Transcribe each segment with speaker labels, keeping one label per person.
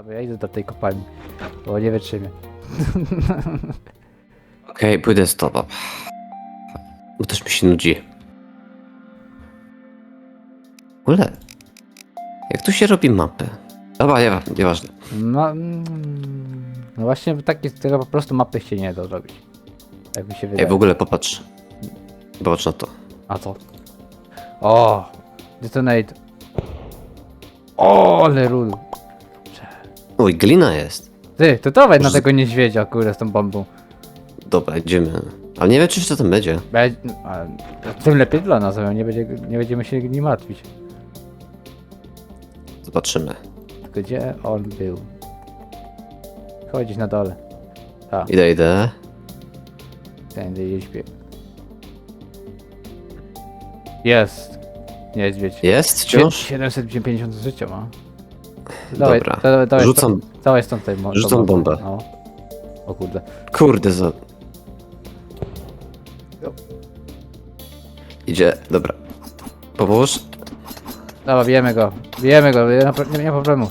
Speaker 1: Dobra, ja idę do tej kopalni, bo nie wytrzymię.
Speaker 2: Okej, pójdę z tobą. Bo też mi się nudzi. W ogóle, jak tu się robi mapy? Dobra, nie, nieważne.
Speaker 1: No, mm, no właśnie takie, tego po prostu mapy się nie da zrobić. Jak mi się wydaje.
Speaker 2: Ej, w ogóle popatrz. Popatrz na to.
Speaker 1: A co? O! Detonate. O, ale rul.
Speaker 2: Oj, glina jest.
Speaker 1: Ty, to dawaj na
Speaker 2: Może z-
Speaker 1: tego niedźwiedzia, kurde, z tą bombą.
Speaker 2: Dobra, idziemy. Ale nie wiem, czy co tam będzie.
Speaker 1: Be- a, tym lepiej dla nas, nie, będzie, nie będziemy się nim martwić.
Speaker 2: Zobaczymy.
Speaker 1: Tylko gdzie on był? Chodzić na dole. Tak,
Speaker 2: Idę, idę.
Speaker 1: tędy jej śpię. Jest. Niedźwiedź.
Speaker 2: Jest wciąż?
Speaker 1: 750 życia ma.
Speaker 2: Dobra.
Speaker 1: da- dawaj,
Speaker 2: Rzucam.
Speaker 1: stąd- Dawaj stąd tej mo-
Speaker 2: Rzucam
Speaker 1: tą
Speaker 2: bombę.
Speaker 1: No. O kurde.
Speaker 2: Kurde, za... Idzie, dobra. Pomóż.
Speaker 1: Dobra, bijemy go. Bijemy go, nie ma, pro- nie ma problemu.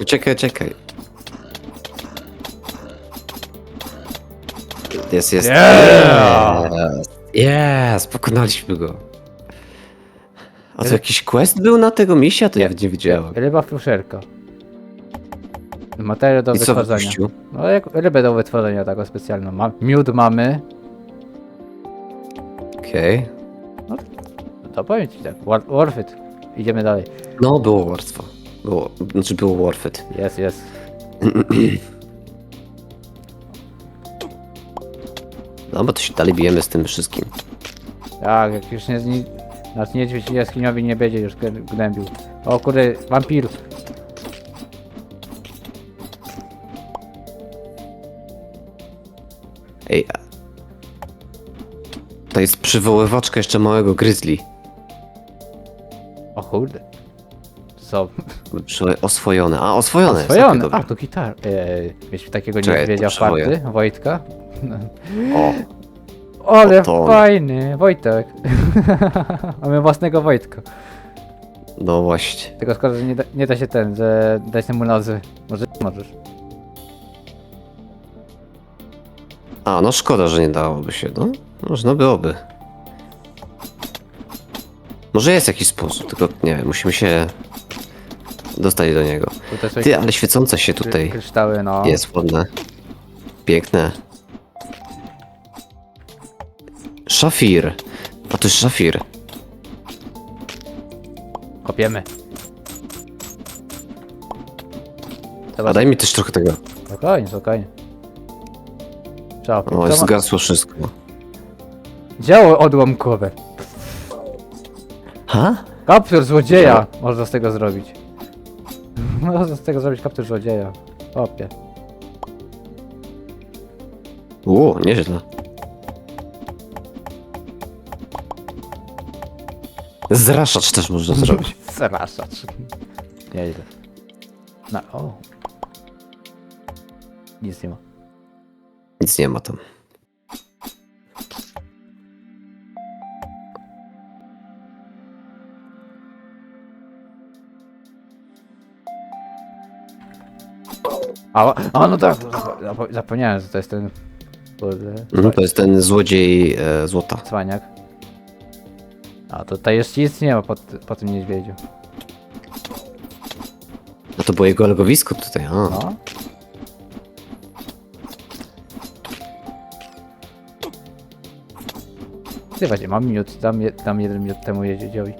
Speaker 2: Uciekaj, czekaj. Jest, jest.
Speaker 1: Yeah!
Speaker 2: Jest, pokonaliśmy go. A to jakiś quest był na tego misia? To ja nie widziałem.
Speaker 1: Ryba fuszerka. Materiał do
Speaker 2: I co
Speaker 1: wytworzenia.
Speaker 2: wypuścił?
Speaker 1: No jak rybę do wytworzenia taką specjalną. Ma, miód mamy.
Speaker 2: Okej.
Speaker 1: To powiem ci tak. War, worth it. Idziemy dalej.
Speaker 2: No, było warstwo. Było, znaczy było worth it.
Speaker 1: Jest, jest.
Speaker 2: No, bo to się dalej bijemy z tym wszystkim.
Speaker 1: Tak, jak już nie, nie, nasz niedźwiedź jaskiniowi nie będzie już gnębił. O kurde, wampir.
Speaker 2: To jest przywoływaczka jeszcze małego grizzly.
Speaker 1: O kurde. Co?
Speaker 2: Przy- Oswojone. A, oswojone. jest,
Speaker 1: A, to gitar. Eee, mieliśmy takiego
Speaker 2: Czekaj,
Speaker 1: niedźwiedzia
Speaker 2: potrzebuję.
Speaker 1: party, Wojtka.
Speaker 2: O,
Speaker 1: Ale
Speaker 2: to on.
Speaker 1: fajny, Wojtek. Mamy własnego Wojtka.
Speaker 2: no właśnie.
Speaker 1: Tylko skoro że nie da, nie da się ten, że dać mu nazwy. Może możesz.
Speaker 2: A, no szkoda, że nie dałoby się, no. Można byłoby. Może jest jakiś sposób, tylko nie wiem, musimy się dostać do niego.
Speaker 1: Tutaj są
Speaker 2: Ty, ale świecące się tutaj
Speaker 1: kryształy, no.
Speaker 2: jest ładne. Piękne. Szafir. A to jest szafir.
Speaker 1: Kopiemy.
Speaker 2: A daj mi też trochę tego.
Speaker 1: spokojnie, spokojnie.
Speaker 2: O, jest zgasło wszystko.
Speaker 1: Działo odłamkowe.
Speaker 2: Ha?
Speaker 1: Kaptur złodzieja można z tego zrobić. Można z tego zrobić kaptur złodzieja. Opie.
Speaker 2: Ło, nieźle. Zraszacz też można zrobić.
Speaker 1: Zraszacz. Nieźle. Na, o. Nic nie ma.
Speaker 2: Nic nie ma tam.
Speaker 1: A, a no tak, zapo- zapomniałem, że to jest ten... Kurde,
Speaker 2: Mhm, to jest ten złodziej e, złota.
Speaker 1: cwaniak. A tutaj jeszcze nic nie ma po, po tym niedźwiedziu.
Speaker 2: No to było jego legowisko tutaj, a.
Speaker 1: No. Ty właśnie, mam minut, dam, je, dam jeden minut temu jeździowi.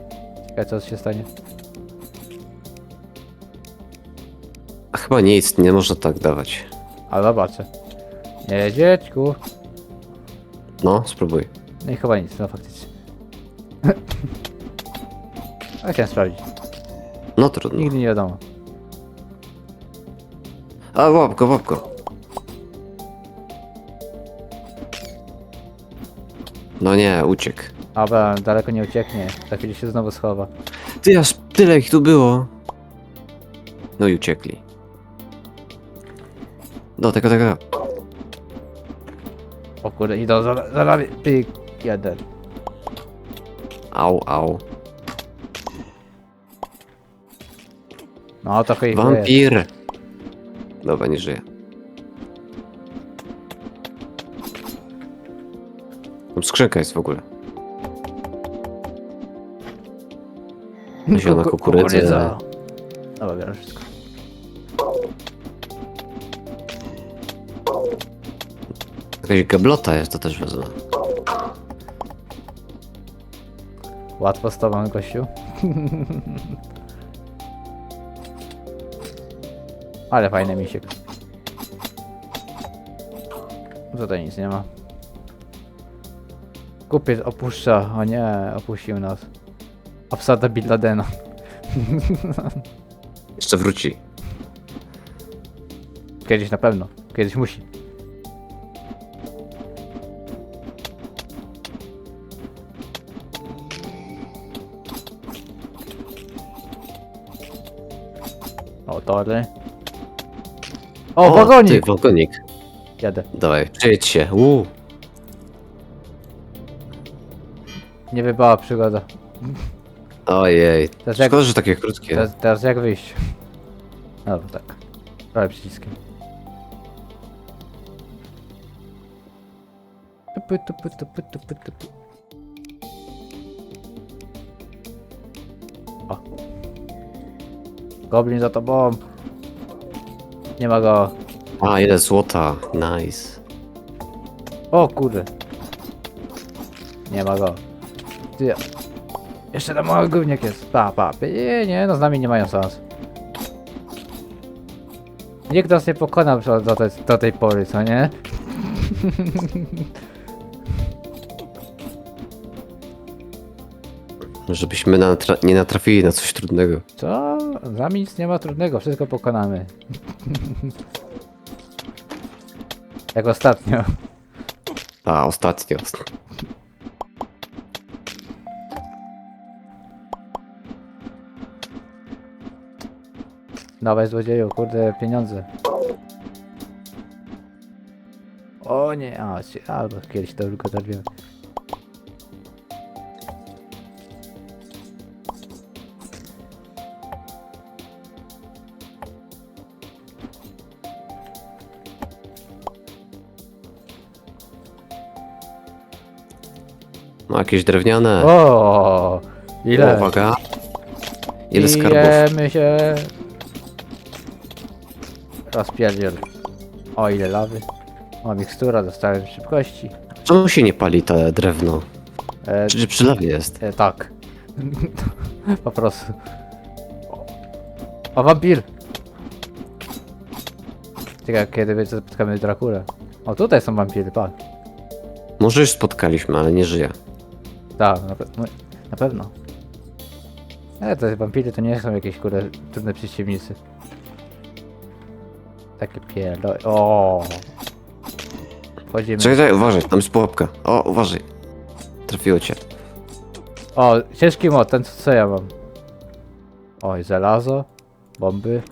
Speaker 1: Ciekawe co się stanie.
Speaker 2: Chyba nic, nie można tak dawać.
Speaker 1: Ale zobaczę. Niedźwiedźku.
Speaker 2: No, spróbuj.
Speaker 1: No i chyba nic, no faktycznie. A chciałem sprawdzić.
Speaker 2: No trudno.
Speaker 1: Nigdy nie wiadomo.
Speaker 2: A, łapko, łapko. No nie, uciekł.
Speaker 1: Dobra, daleko nie ucieknie. Za chwilę się znowu schowa.
Speaker 2: Ty, aż tyle ich tu było. No i uciekli. Do tego, tego.
Speaker 1: O kurde, idą za, za nami. Pyk, jeden.
Speaker 2: Au, au.
Speaker 1: No trochę ich.
Speaker 2: Wampir. Dobra, nie żyje. Tam skrzynka jest w ogóle. Zielona
Speaker 1: Kuku-
Speaker 2: kukurydza.
Speaker 1: Dobra, biorę wszystko.
Speaker 2: Jakaś gablota jest, to też wezmę.
Speaker 1: Łatwo z tobą, gościu. Ale fajny misiek. Tutaj nic nie ma. Kupiec opuszcza. O nie, opuścił nas. Obsada Bin Ladena.
Speaker 2: Jeszcze wróci.
Speaker 1: Kiedyś na pewno. Kiedyś musi. O, tory. O, wagonik!
Speaker 2: Ty, wagonik.
Speaker 1: Jadę.
Speaker 2: Dawaj, przejedź się. Uuu.
Speaker 1: Nie wybała przygoda.
Speaker 2: Ojej.
Speaker 1: Teraz jak-
Speaker 2: Szkoda, że takie krótkie.
Speaker 1: Teraz, teraz jak wyjść? No, tak. Prawie przyciskiem. Tupu, tupu, tupu, tupu, tupu. O. Goblin za tobą. Nie ma go.
Speaker 2: A, ile złota. Nice.
Speaker 1: O kurde. Nie ma go. Ty. Jeszcze tam mały gówniak jest. Pa, pa. Nie, nie, no z nami nie mają szans. Nikt nas nie pokonał do, tej, do tej pory, co nie?
Speaker 2: Żebyśmy natra nie natrafili na coś trudnego.
Speaker 1: Co? Z nami nic nie ma trudnego, wszystko pokonamy. Jak ostatnio.
Speaker 2: A, ostatnio.
Speaker 1: Dawaj złodzieju, kurde, pieniądze. O nie, a, albo kiedyś to tylko zrobiłem.
Speaker 2: No, jakieś drewniane.
Speaker 1: O, ile?
Speaker 2: Uwaga. Ile skarbów?
Speaker 1: Bijemy się. Rozpierdziel. O, ile lawy. O, mikstura, dostałem szybkości.
Speaker 2: Czemu się nie pali to drewno?
Speaker 1: E,
Speaker 2: Czy przy lawie jest?
Speaker 1: e, tak. po prostu. O, wampir! Ciekawe, kiedy będzie spotkamy Drakulę. O, tutaj są wampiry, patrz.
Speaker 2: Może już spotkaliśmy, ale nie żyje.
Speaker 1: Tak, na, pe no, na pewno. Ale te wampiry to nie są jakieś kurde trudne przeciwnicy. Takie pierdo... O. Wchodzimy.
Speaker 2: Czekaj, czekaj, uważaj, tam jest pułapka. O, uważaj. Trafiło cię.
Speaker 1: O, ciężki mod, ten co, co ja mam. Oj, żelazo, bomby.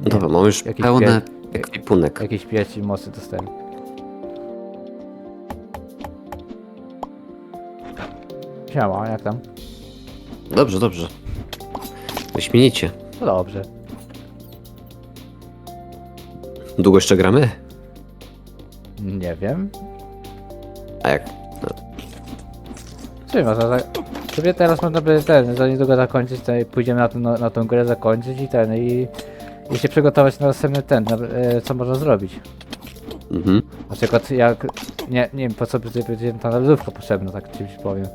Speaker 1: Nie,
Speaker 2: Dobra, mam już
Speaker 1: jakiś
Speaker 2: pełny
Speaker 1: pie-
Speaker 2: ekwipunek.
Speaker 1: Jakiś pieci mocy dostałem. Siema, jak tam?
Speaker 2: Dobrze, dobrze. Wyśmienicie.
Speaker 1: No dobrze.
Speaker 2: Długo jeszcze gramy?
Speaker 1: Nie wiem.
Speaker 2: A jak?
Speaker 1: Czy można za... Sobie teraz można by ten, za niedługo zakończyć, to pójdziemy na, tą- na, na tą grę zakończyć i ten, i, i się przygotować na następny ten, na, e, co można zrobić.
Speaker 2: Mhm.
Speaker 1: Na przykład jak, nie, nie wiem po co będzie, będzie ta lodówka potrzebna, tak czymś powiem.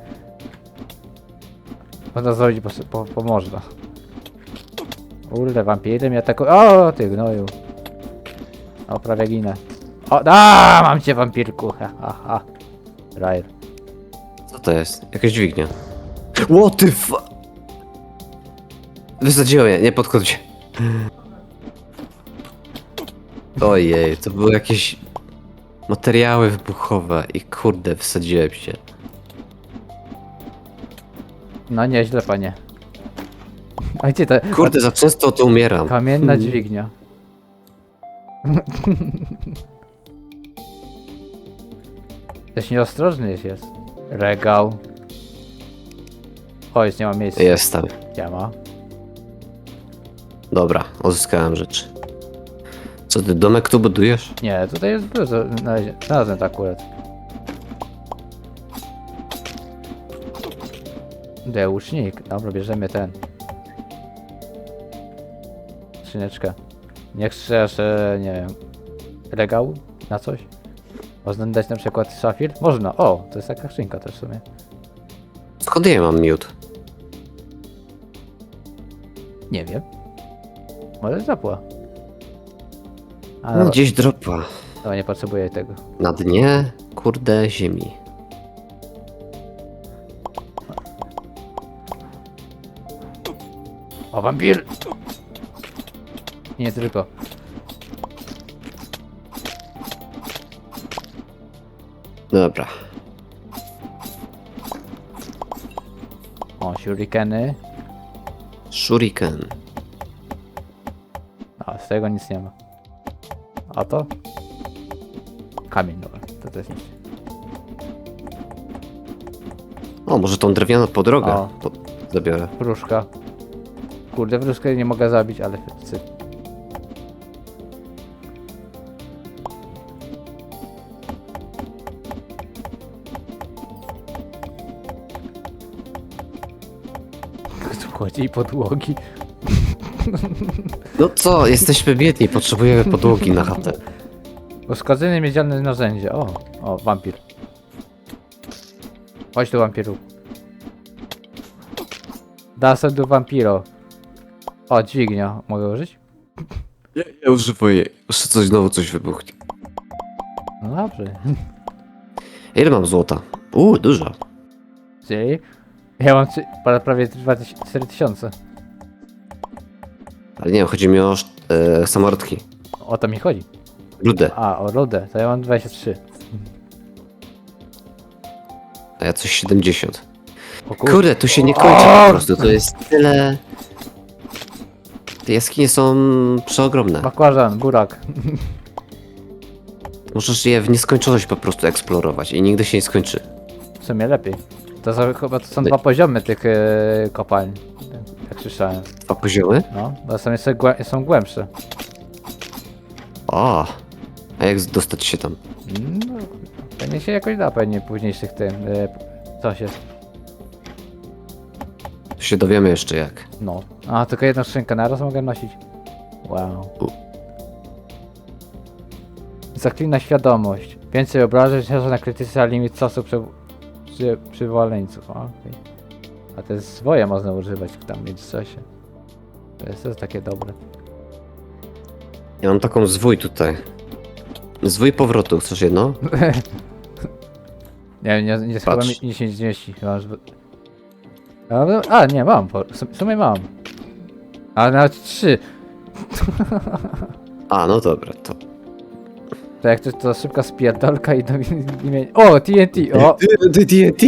Speaker 1: Można zrobić, bo, bo, bo można. Kurde, wampiry mnie atakują. O, ty gnoju. O, prawie ginę. O, a, mam cię wampirku. Ha, ha, ha.
Speaker 2: Co to jest? Jakaś dźwignia. What the fu... Wysadziło mnie, nie podchodź. Ojej, to były jakieś materiały wybuchowe i kurde, wysadziłem się.
Speaker 1: No nieźle, panie. A gdzie to?
Speaker 2: Kurde, za często to umieram.
Speaker 1: Kamienna dźwignia. Też nieostrożny jest, jest. Regał. O, jest, nie ma miejsca.
Speaker 2: Jestem.
Speaker 1: Nie ma.
Speaker 2: Dobra, uzyskałem rzeczy. Co ty, domek tu budujesz?
Speaker 1: Nie, tutaj jest dużo. Znalazłem to akurat. Gdzie łucznik? Dobra, bierzemy ten. Skrzyneczkę. Nie chcesz, e, nie wiem, regału na coś? Można dać na przykład szafir? Można. O, to jest taka skrzynka też w sumie.
Speaker 2: Skąd ja mam miód?
Speaker 1: Nie wiem. Może zapła. A,
Speaker 2: No,
Speaker 1: dobra,
Speaker 2: gdzieś dropa.
Speaker 1: dobra, nie potrzebuję tego.
Speaker 2: Na dnie, kurde, ziemi.
Speaker 1: O, wampir! Nie tylko.
Speaker 2: Dobra.
Speaker 1: O, shurikeny.
Speaker 2: Shuriken.
Speaker 1: A, z tego nic nie ma. A to? Kamień, dobra, to też nic.
Speaker 2: O, może tą drewnianą podrogę
Speaker 1: O.
Speaker 2: po zabiorę.
Speaker 1: Wróżka. Kurde, wróżkę nie mogę zabić, ale. Tu chodzi i podłogi.
Speaker 2: No co, jesteśmy biedni, potrzebujemy podłogi na chatę.
Speaker 1: Uszkodzenie miedziane narzędzie. O, o, wampir. Chodź tu, wampiru. Da sobie do wampiro. O, dźwignia. Mogę użyć?
Speaker 2: Ja, ja używam jej. Jeszcze coś znowu coś wybuchnie.
Speaker 1: No dobrze.
Speaker 2: Ile mam złota? Uuu, dużo.
Speaker 1: Czyli ja mam trzy- pra- prawie 2000 4000.
Speaker 2: Ale nie, chodzi mi o e, samorodki.
Speaker 1: O to mi chodzi.
Speaker 2: Rudę.
Speaker 1: A, o rudę. To ja mam 23.
Speaker 2: A ja coś 70.
Speaker 1: O kur...
Speaker 2: Kurde, tu się nie kończy po prostu. To jest tyle... Te jaskinie są przeogromne.
Speaker 1: Bakłażan, burak.
Speaker 2: Możesz je w nieskończoność po prostu eksplorować i nigdy się nie skończy.
Speaker 1: W sumie lepiej. To są, chyba to są dwa poziomy tych e, kopalń. Jak słyszałem.
Speaker 2: Dwa poziomy?
Speaker 1: No, bo są jeszcze głę są głębsze.
Speaker 2: O, a jak dostać się tam?
Speaker 1: No, pewnie się jakoś da pewnie późniejszych tym. E, co się.
Speaker 2: To się dowiemy jeszcze jak.
Speaker 1: No. A, tylko jedną skrzynkę naraz mogę nosić. Wow.
Speaker 2: U.
Speaker 1: Zaklina świadomość. Więcej obrażeń się na krytyce limit czasu przy, przy, przywoleńców. A, okej. A te swoje można używać tam w czasie. To jest też takie dobre.
Speaker 2: Ja mam taką zwój tutaj. Zwój powrotu, chcesz jedno?
Speaker 1: Nie, nie, nie, chyba
Speaker 2: Patrz.
Speaker 1: mi nie się nie zmieści. Chyba, że... a, no, a, nie, mam. po- W sum- w sumie mam. Ale nawet trzy.
Speaker 2: A, no dobra, to.
Speaker 1: To jak to, to szybka spierdolka i do imienia. O, TNT! O!
Speaker 2: TNT!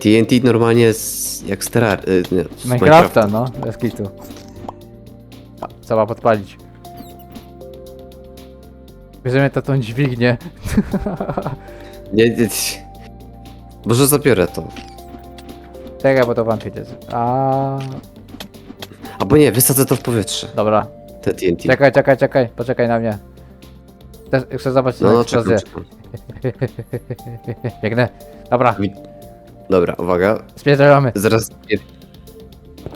Speaker 2: TNT normalnie jest jak sterar... y, nie, z
Speaker 1: Minecrafta, no, bez kitu. A, Trzeba podpalić. Bierzemy to tą dźwignię.
Speaker 2: Nie, nie, nie. Może zabiorę to.
Speaker 1: Czekaj, bo to wampir jest. A,
Speaker 2: Albo nie, wysadzę to w powietrze.
Speaker 1: dobra.
Speaker 2: Te TNT.
Speaker 1: Czekaj, czekaj, czekaj, poczekaj na mnie. Też chcę zobaczyć,
Speaker 2: No,
Speaker 1: jak
Speaker 2: no
Speaker 1: to
Speaker 2: czekam, czekam.
Speaker 1: Biegnę. Dobra,
Speaker 2: Dobra, uwaga.
Speaker 1: spierdzamy.
Speaker 2: Zaraz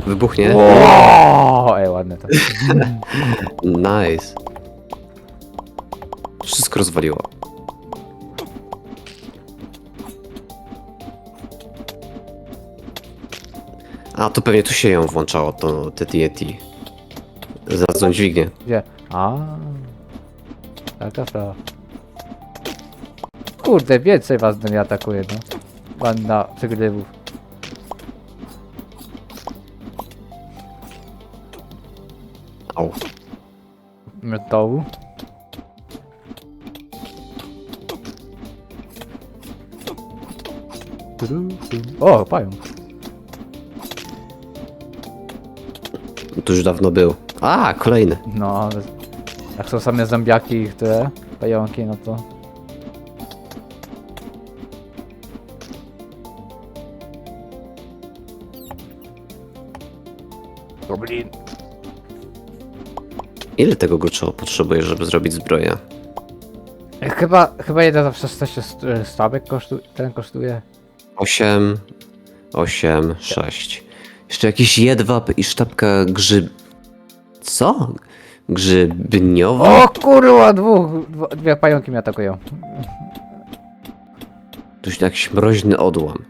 Speaker 2: wybuchnie.
Speaker 1: Wow, ej, ładne to.
Speaker 2: Nice. Wszystko rozwaliło. A, to pewnie tu się ją włączało, to te TNT. Za tą dźwignię.
Speaker 1: Gdzie? A. Taka sprawa. Kurde, więcej was do mnie atakuje, no. Banda przegrywów.
Speaker 2: Au.
Speaker 1: Metołu. O, pająk.
Speaker 2: To już dawno był. A, kolejny.
Speaker 1: No, ale jak są same zombiaki i te pająki, no to... Goblin.
Speaker 2: Ile tego gruczołu potrzebujesz, żeby zrobić zbroję?
Speaker 1: Chyba, chyba jeden za 16 st- stabek kosztu, ten kosztuje.
Speaker 2: 8, 8, 6. Jeszcze jakiś jedwab i sztabka grzyb... Co? Grzybniowa?
Speaker 1: O kurwa, dwóch, dwo- dwie pająki mnie atakują.
Speaker 2: Tu się jakiś mroźny odłam.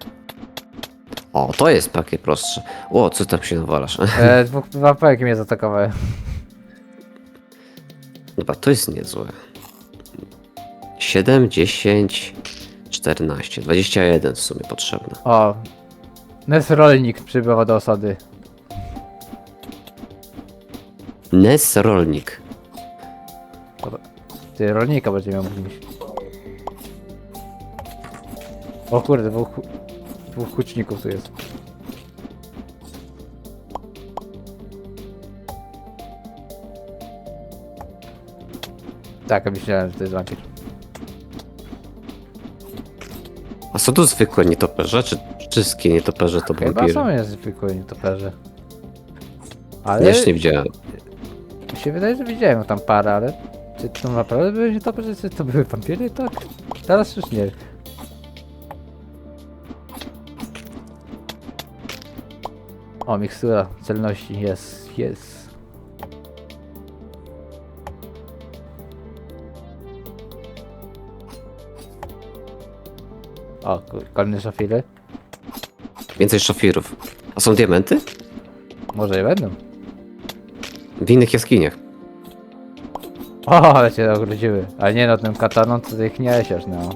Speaker 2: O, to jest takie prostsze. O, co tam się nawalasz?
Speaker 1: E, dwóch, dwa pająki mnie zaatakowały.
Speaker 2: Dobra, to jest niezłe. 7, 10, 14, 21 w sumie potrzebne.
Speaker 1: O. Nes rolnik przybywa do osady.
Speaker 2: Nes rolnik.
Speaker 1: Ty, rolnika będzie miał mówić. O kurde, dwóch, dwóch huczników tu jest. Tak, myślałem, że to jest wampir.
Speaker 2: A są tu zwykłe nietoperze, czy wszystkie nietoperze to
Speaker 1: Chyba
Speaker 2: wampiry?
Speaker 1: są niezwykłe nietoperze. Ale
Speaker 2: Ja nie widziałem.
Speaker 1: mi się wydaje, że widziałem tam parę, ale czy to naprawdę były nietoperze, czy to były wampiry? Tak. Teraz już nie. O, mikstura celności, jest, jest. O, ko- kolejne szafiry?
Speaker 2: Więcej szafirów. A są diamenty?
Speaker 1: Może i będą.
Speaker 2: W innych jaskiniach.
Speaker 1: O, ale cię ogrodziły. Ale nie no, tym kataną to ty ich niesiesz, no.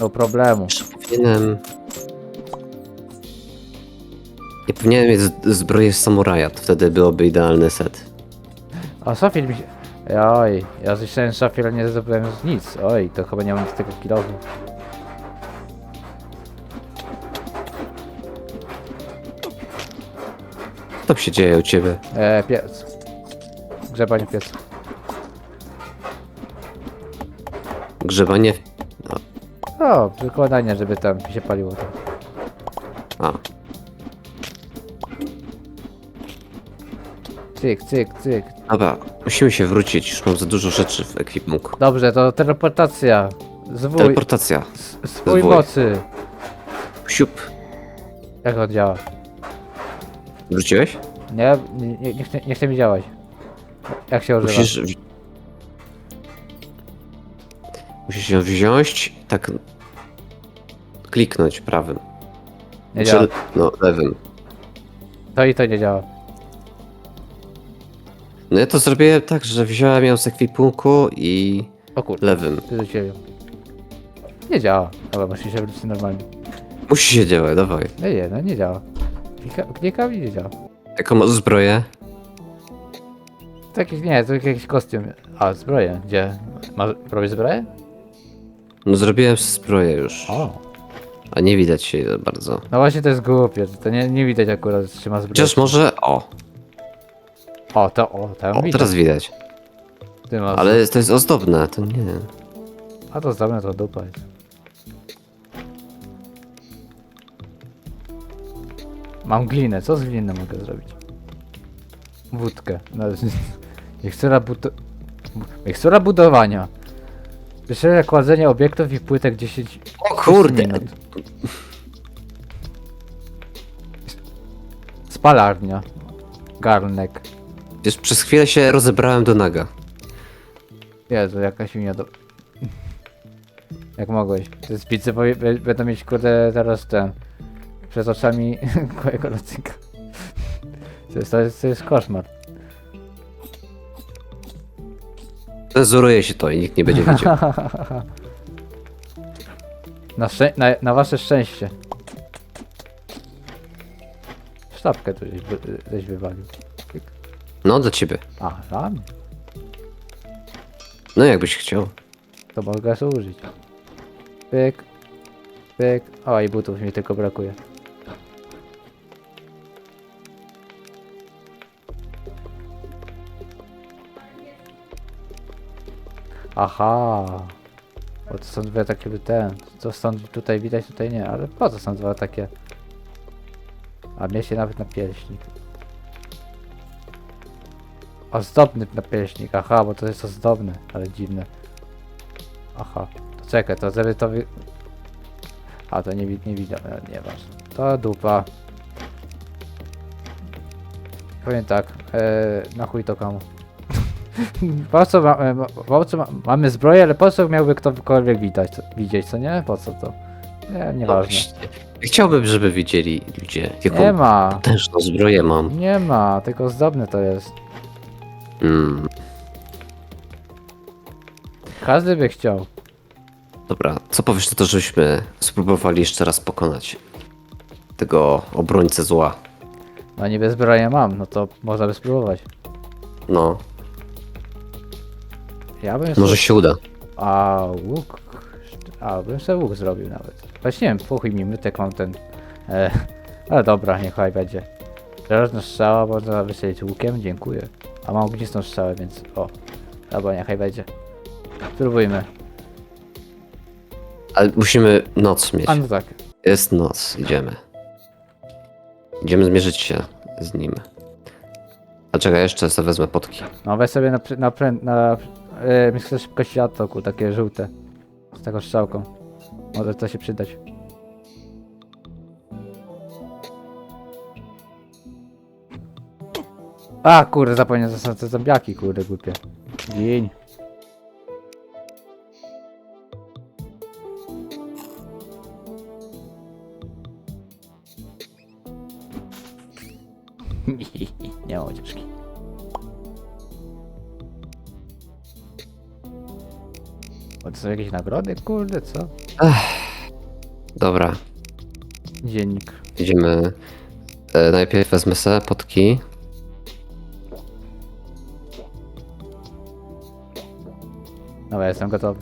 Speaker 1: No problemu.
Speaker 2: Jeszcze Powinienem... Nie powinienem mieć z- zbroję samuraja, to wtedy byłoby idealny set.
Speaker 1: A szafir mi się... Oj, ja zniszczyłem szafir, nie zdobyłem nic. Oj, to chyba nie mam z tego kilofu.
Speaker 2: Tam się dzieje u ciebie?
Speaker 1: E, piec. Grzebanie piec.
Speaker 2: Grzebanie?
Speaker 1: O, przykładanie, żeby tam się paliło.
Speaker 2: A,
Speaker 1: Cyk, cyk, cyk.
Speaker 2: dobra, musimy się wrócić, już mam za dużo rzeczy w ekwipunku.
Speaker 1: Dobrze, to teleportacja. Zwój.
Speaker 2: Teleportacja.
Speaker 1: Swój
Speaker 2: Zwój.
Speaker 1: mocy.
Speaker 2: Siup.
Speaker 1: Jak on działa?
Speaker 2: Wróciłeś?
Speaker 1: Nie, nie, nie, chce, nie chce mi działać. Jak się używa?
Speaker 2: Musisz... wzi- Musisz ją wziąć, tak... Kliknąć prawym.
Speaker 1: Nie
Speaker 2: Czy-
Speaker 1: działa.
Speaker 2: No, lewym.
Speaker 1: To i to nie działa.
Speaker 2: No ja to zrobiłem tak, że wziąłem ją z ekwipunku i
Speaker 1: O kurde.
Speaker 2: lewym.
Speaker 1: Wyrzuciłem ją. Nie działa. Dobra, musi się wrócić normalnie.
Speaker 2: Musi się działać, dawaj.
Speaker 1: Nie, nie, no nie działa. Klika, nie działa.
Speaker 2: Jaką masz zbroję?
Speaker 1: To jakiś, nie, to jakiś kostium. A, zbroję. Gdzie? Masz, robisz zbroję?
Speaker 2: No zrobiłem zbroję już.
Speaker 1: O.
Speaker 2: A nie widać się za bardzo.
Speaker 1: No właśnie to jest głupie, to nie, nie widać akurat, czy ma zbroję.
Speaker 2: Chociaż może... O,
Speaker 1: O, to, o, tam
Speaker 2: o
Speaker 1: widać.
Speaker 2: teraz widać.
Speaker 1: Ty masz.
Speaker 2: Ale to jest ozdobne, to nie.
Speaker 1: A to zdobne to dupa jest. Mam glinę, co z gliny mogę zrobić? Wódkę. No, mikstura budo... Mikstura budowania. Wyśledzenie kładzenia obiektów i płytek 10
Speaker 2: O kurde!
Speaker 1: minut. Spalarnia. Garnek.
Speaker 2: Wiesz, przez chwilę się rozebrałem do naga.
Speaker 1: Jezu, jakaś minia do... Jak mogłeś? Te powie- be- będą mieć kurde teraz ten... Przed oczami mojego locyka. To jest, to jest, to jest koszmar.
Speaker 2: Cenzuruje się to i nikt nie będzie wiedział.
Speaker 1: Na, szczę- na, na wasze szczęście. Sztabkę tu gdzieś, wy- gdzieś wywalił.
Speaker 2: No, dla ciebie.
Speaker 1: A, dla mnie.
Speaker 2: No jakbyś chciał.
Speaker 1: To mogę służyć. Pyk. Pyk. O, i butów mi tylko brakuje. Aha. Bo to są dwie takie ten. Co stąd tutaj widać, tutaj nie, ale po co są dwa takie? A mnie się nawet napierśnik. Ozdobny napierśnik, aha, bo to jest ozdobny, ale dziwne. Aha, to czekaj, to żeby to wy... A, to nie, nie widzę, ale nieważne. To dupa. Powiem tak, e, na chuj to komu. Po co, ma, e, po co ma, mamy zbroję, ale po co miałby ktokolwiek widać, widzieć, co nie? Po co to? Nie, nieważne.
Speaker 2: Chciałbym, żeby widzieli ludzie, jaką
Speaker 1: Nie ma,
Speaker 2: potężną zbroję mam.
Speaker 1: nie ma, tylko ozdobne to jest.
Speaker 2: Mm,
Speaker 1: Każdy by chciał.
Speaker 2: dobra, co powiesz na to, żebyśmy spróbowali jeszcze raz pokonać tego obrońcę zła?
Speaker 1: No niby zbroję mam, no to można by spróbować.
Speaker 2: No,
Speaker 1: Ja bym
Speaker 2: może
Speaker 1: sobie-
Speaker 2: się uda.
Speaker 1: A łuk. A, bym sobie łuk zrobił nawet. Właśnie nie wiem, puchuj mi mytek mam ten. E, ale dobra, niech chaj będzie. Żelazna strzała można wystrzelić łukiem, dziękuję. A mam ognistą strzałę, więc o. Dobra, niechaj będzie. Spróbujmy.
Speaker 2: Ale musimy noc mieć.
Speaker 1: A no tak.
Speaker 2: Jest noc, idziemy. Idziemy zmierzyć się z nim. A czekaj, jeszcze sobie wezmę potki.
Speaker 1: No weź sobie na, na, na e, myślę szybko światło, takie żółte. Z taką strzałką. Może to się przydać. A kurde, zapomniałem, że są kurde, głupie. Giń. Jakieś nagrody, kurde, co?
Speaker 2: Dobra,
Speaker 1: Dziennik.
Speaker 2: idziemy. E, najpierw wezmę sobie potki.
Speaker 1: Dobra, jestem gotowy.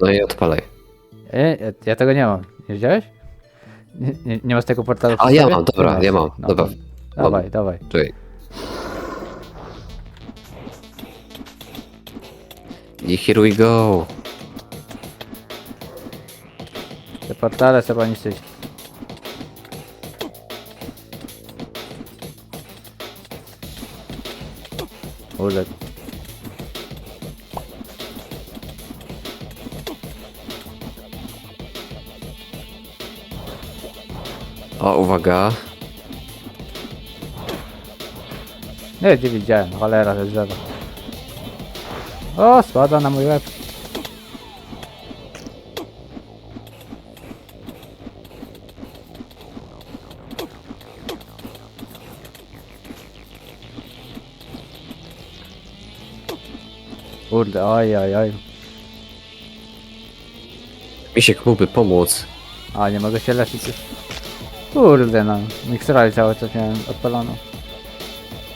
Speaker 2: No i odpalaj.
Speaker 1: E, ja, ja tego nie mam. Nie wziąłeś? Nie, nie, nie masz tego portalu
Speaker 2: A, ja
Speaker 1: sobie?
Speaker 2: mam, dobra,
Speaker 1: Nie masz.
Speaker 2: ja mam,
Speaker 1: No,
Speaker 2: dobra.
Speaker 1: to- Dawaj, dawaj.
Speaker 2: Czekaj. I here we go.
Speaker 1: Te portale trzeba niszczyć. Kurde.
Speaker 2: O, uwaga.
Speaker 1: Nie, gdzie widziałem, cholera, ze drzewa. O, spada na mój łeb. Kurde, oj, oj, oj.
Speaker 2: Misiek mógłby pomóc.
Speaker 1: A, nie mogę się leczyć już. Kurde, no. Miksturali cały czas miałem odpaloną.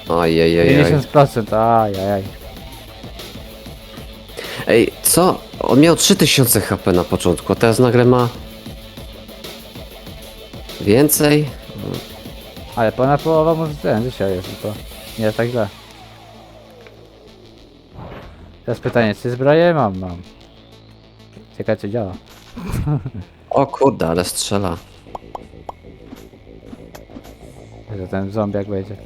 Speaker 2: Ojej,
Speaker 1: 50%, ajajaj.
Speaker 2: Ej, co? On miał 3000 HP na początku, a teraz nagle ma... Więcej?
Speaker 1: Ale ponad połowa może ten dzisiaj jest, to nie jest tak źle. Teraz pytanie, czy zbroję mam? Mam. Ciekawe czy działa.
Speaker 2: O kurde, ale strzela.
Speaker 1: Że ten zombiak będzie.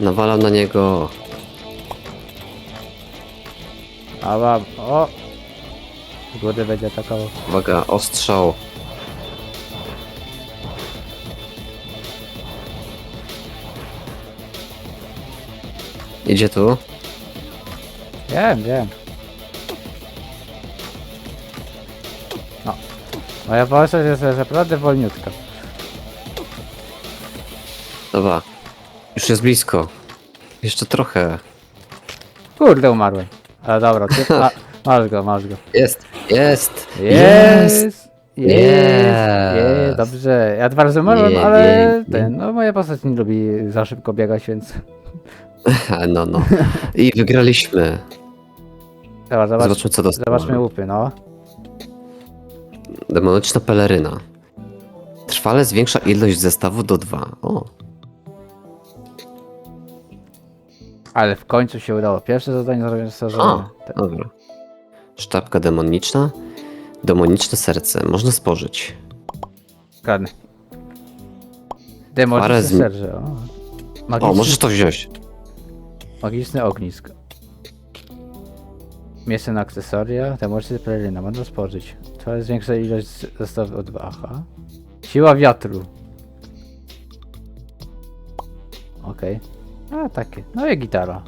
Speaker 2: Nawalam na niego.
Speaker 1: A mam, o! Z góry będzie atakował.
Speaker 2: Uwaga, ostrzał. Idzie tu?
Speaker 1: Wiem, wiem. No. Moja postać jest naprawdę wolniutka.
Speaker 2: Dobra. Już jest blisko. Jeszcze trochę.
Speaker 1: Kurde, umarłem. Ale dobra, ty, a, masz go, masz go.
Speaker 2: Jest, jest,
Speaker 1: Jest! Jest!
Speaker 2: Jest!
Speaker 1: Jest! Dobrze. Ja dwa razy umarłem, ale ten, no moja postać nie lubi za szybko biegać, więc...
Speaker 2: No, no. I wygraliśmy.
Speaker 1: Dobra, zobacz,
Speaker 2: Zobaczmy, co dostałem.
Speaker 1: zobaczmy łupy, no.
Speaker 2: Demoniczna peleryna. Trwale zwiększa ilość zestawu do 2. O,
Speaker 1: Ale w końcu się udało. Pierwsze zadanie zrobione stworzone. Te-
Speaker 2: dobra. Sztabka demoniczna. Demoniczne serce. Można spożyć.
Speaker 1: Zgadnę. Demoniczny
Speaker 2: Parę zmi-
Speaker 1: serże, o.
Speaker 2: O, możesz to wziąć.
Speaker 1: Magiczny ognisk. Miejsce na akcesoria, demoniczny peleryna, można spożyć. To jest większa ilość zestawów od aha. Siła wiatru. Okej. A takie. No i gitara.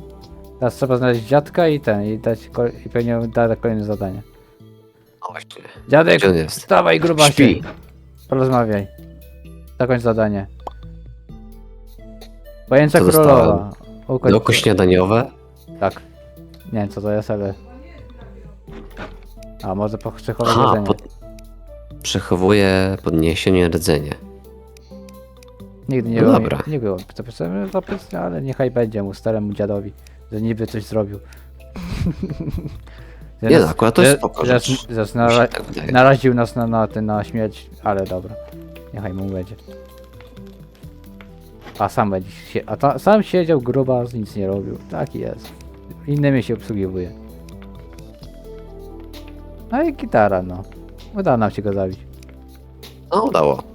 Speaker 1: Teraz trzeba znaleźć dziadka i ten, i dać, i pewnie da kolejne zadanie.
Speaker 2: O, właśnie.
Speaker 1: Dziadek,
Speaker 2: Gdzie on jest?
Speaker 1: wstawaj grubasie.
Speaker 2: Śpi.
Speaker 1: Porozmawiaj. Zakończ zadanie. Pojęcia
Speaker 2: Co
Speaker 1: królowa.
Speaker 2: Loko śniadaniowe.
Speaker 1: Tak. Nie wiem co to jest, ale... A może poprzechować
Speaker 2: Aha,
Speaker 1: jedzenie.
Speaker 2: pod... przechowuje podniesienie rdzenie.
Speaker 1: Nigdy nie
Speaker 2: no
Speaker 1: było,
Speaker 2: dobra.
Speaker 1: nie było zapisane, zapisane, ale niechaj będzie mu staremu dziadowi, że niby coś zrobił. Że
Speaker 2: Nie
Speaker 1: nas-
Speaker 2: no, akurat to jest spoko
Speaker 1: że-
Speaker 2: rzecz.
Speaker 1: że
Speaker 2: Mi się
Speaker 1: nara-
Speaker 2: tak wydaje.
Speaker 1: Naraził nas na, na, ten- na śmierć, ale dobra. Niechaj mu będzie. A sam się, a ta, sam siedział gruba, nic nie robił. Taki jest. Innymi się obsługiwuje. No i gitara, no. Udało nam się go zabić.
Speaker 2: No, udało.